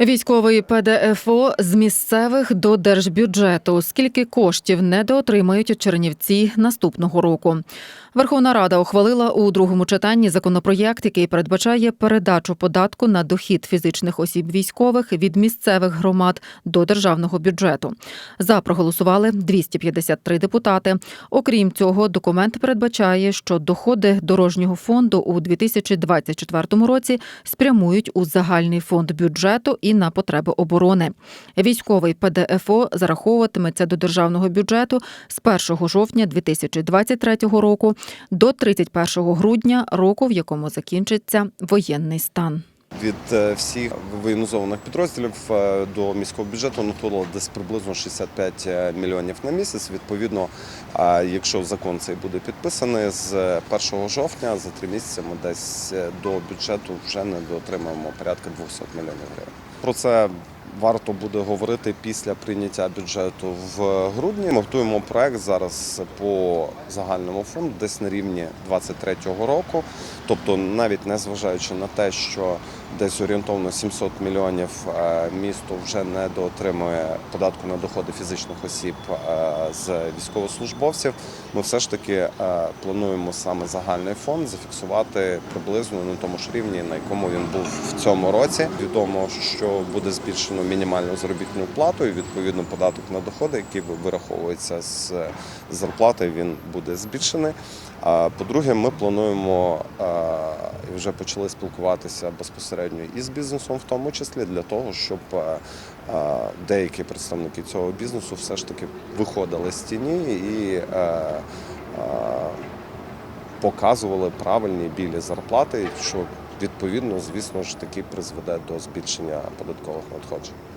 Військовий ПДФО з місцевих до держбюджету. Скільки коштів недоотримають Чернівці наступного року? Верховна Рада ухвалила у другому читанні законопроєкт, який передбачає передачу податку на дохід фізичних осіб військових від місцевих громад до державного бюджету. За проголосували 253 депутати. Окрім цього, документ передбачає, що доходи дорожнього фонду у 2024 році спрямують у загальний фонд бюджету і на потреби оборони. Військовий ПДФО зараховуватиметься до державного бюджету з 1 жовтня 2023 року до 31 грудня року, в якому закінчиться воєнний стан. Від е, всіх воєнізованих підрозділів е, до міського бюджету надходило десь приблизно 65 мільйонів на місяць. Відповідно, а якщо закон цей буде підписаний з 1 жовтня, за три місяці ми десь е, до бюджету вже не доотримаємо порядка 200 мільйонів гривень. Про це варто буде говорити після прийняття бюджету в грудні. Ми готуємо проект зараз по загальному фонду, десь на рівні 2023 року. Тобто, навіть не зважаючи на те, що десь орієнтовно 700 мільйонів е, місто вже не доотримує податку на доходи фізичних осіб е, з військовослужбовців. Ми все ж таки е, плануємо саме загальний фонд зафіксувати приблизно на тому ж рівні, на якому він був в цьому році. Відомо, що буде збільшено мінімальну заробітну плату, і відповідно податок на доходи, який вираховується з зарплати, він буде збільшений. А по-друге, ми плануємо і вже почали спілкуватися безпосередньо із бізнесом, в тому числі для того, щоб деякі представники цього бізнесу все ж таки виходили з тіні і показували правильні білі зарплати, що відповідно, звісно ж таки призведе до збільшення податкових надходжень.